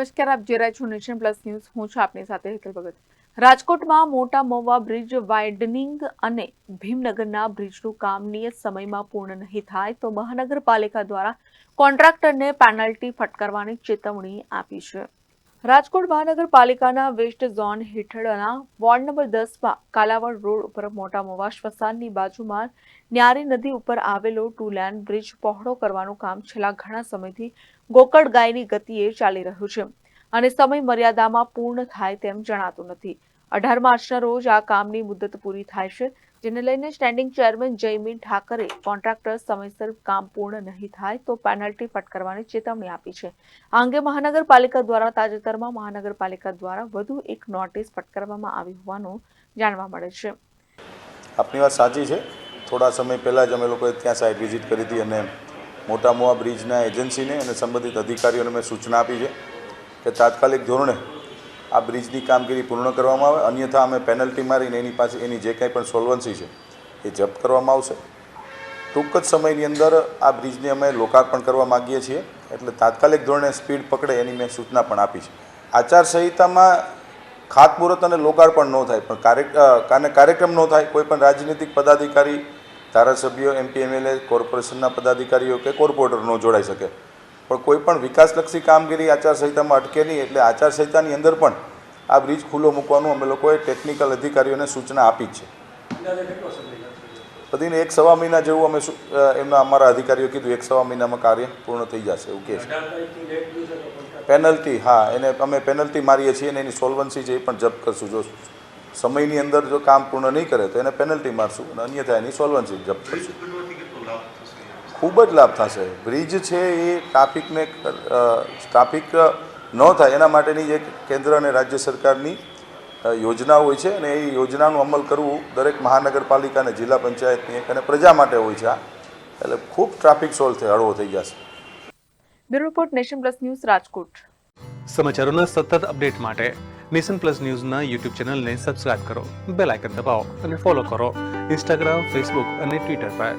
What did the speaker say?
નમસ્કાર, આપ જોઈ રહ્યા છો નેશન પ્લસ ન્યૂઝ. હું છું આપની સાથે હેતલ ભગત. રાજકોટમાં મોટા મોવા બ્રિજ વાઇડનિંગ અને ભીમનગરના બ્રિજનું કામ નિયત સમયમાં પૂર્ણ નહીં થાય તો મહાનગરપાલિકા દ્વારા કોન્ટ્રાક્ટરને પેનલ્ટી ફટકારવાની ચેતવણી આપી છે. રાજકોટ મહાનગરપાલિકાના વેસ્ટ ઝોન હેઠળના વોર્ડ નંબર દસમાં કાલાવડ રોડ ઉપર મોટા મોવાશ સ્મશાનની બાજુમાં ન્યારી નદી ઉપર આવેલો ટુ લેન બ્રિજ પહોળો કરવાનું કામ છેલ્લા ઘણા સમયથી ગોકળ ગાયની ગતિએ ચાલી રહ્યું છે અને સમય મર્યાદામાં પૂર્ણ થાય તેમ જણાતું નથી. અઢાર માર્ચના રોજ આ કામની મુદત પૂરી થાય છે, જેને લઈને standing chairman Jaymin Thakre contractor સમયસર કામ પૂર્ણ નહીં થાય તો પેનલ્ટી ફટકારવાની ચેતવણી આપી છે. આ અંગે મહાનગરપાલિકા દ્વારા તાજેતરમાં મહાનગરપાલિકા દ્વારા વધુ એક નોટિસ ફટકારવામાં આવી હોવાનું જાણવા મળે છે. આપની વાત સાચી છે. થોડા સમય પહેલાં જ અમે લોકોએ ત્યાં સાઇટ વિઝિટ કરી હતી અને મોટા મોવા બ્રિજના એજન્સીને અને સંબંધિત અધિકારીઓને મેં સૂચના આપી છે કે તાત્કાલિક ધોરણે આ બ્રિજની કામગીરી પૂર્ણ કરવામાં આવે, અન્યથા અમે પેનલ્ટી મારીને એની પાસે એની જે કંઈ પણ સોલ્વન્સી છે, એ જપ્ત કરવામાં આવશે. ટૂંક જ સમયની અંદર આ બ્રિજને અમે લોકાર્પણ કરવા માગીએ છીએ, એટલે તાત્કાલિક ધોરણે સ્પીડ પકડે એની મેં સૂચના પણ આપી છે. આચારસંહિતામાં ખાતમુહૂર્ત અને લોકાર્પણ ન થાય, પણ કાર્ય કાર્યક્રમ ન થાય, કોઈ પણ રાજનીતિક પદાધિકારી, ધારાસભ્યો, એમપી, એમએલએ, કોર્પોરેશનના પદાધિકારીઓ કે કોર્પોરેટર ન જોડાઈ શકે. પણ કોઈ પણ વિકાસલક્ષી કામગીરી આચારસંહિતામાં અટકે નહીં એટલે આચારસંહિતાની અંદર પણ આ બ્રિજ ખુલ્લો મૂકવાનું અમે લોકોએ ટેકનિકલ અધિકારીઓને સૂચના આપી છે. બધીને એક સવા મહિના જેવું અમે એમના અમારા અધિકારીઓ કીધું એક સવા મહિનામાં કાર્ય પૂર્ણ થઈ જશે એવું કહે છે. પેનલ્ટી હા એને અમે પેનલ્ટી મારીએ છીએ અને એની સોલ્વન્સી છે એ પણ જપ્ત કરશું જો સમયની અંદર જો કામ પૂર્ણ નહીં કરે તો એને પેનલ્ટી મારશું અને અન્યથા એની સોલ્વન્સી જપ્ત કરશું. ખૂબ જ લાભ થશે. બ્રિજ છે એ ટ્રાફિકને ટ્રાફિક ન થાય એના માટેની જે કેન્દ્ર અને રાજ્ય સરકારની યોજના હોય છે અને એ યોજનાનું અમલ કરવું દરેક મહાનગરપાલિકા અને જિલ્લા પંચાયતની એક અને પ્રજા માટે હોય છે આ. એટલે ખૂબ ટ્રાફિક સોલ્વ થઈ હળવો થઈ જશે. Bureau report nation plus news Rajkot. સમાચારોના સતત અપડેટ માટે નેશન પ્લસ ન્યૂઝના યુટ્યુબ ચેનલને સબસ્ક્રાઇબ કરો બેલ આઇકન દબાવો અને ફોલો કરો. ઇન્સ્ટાગ્રામ ફેસબુક અને ટ્વિટર પર.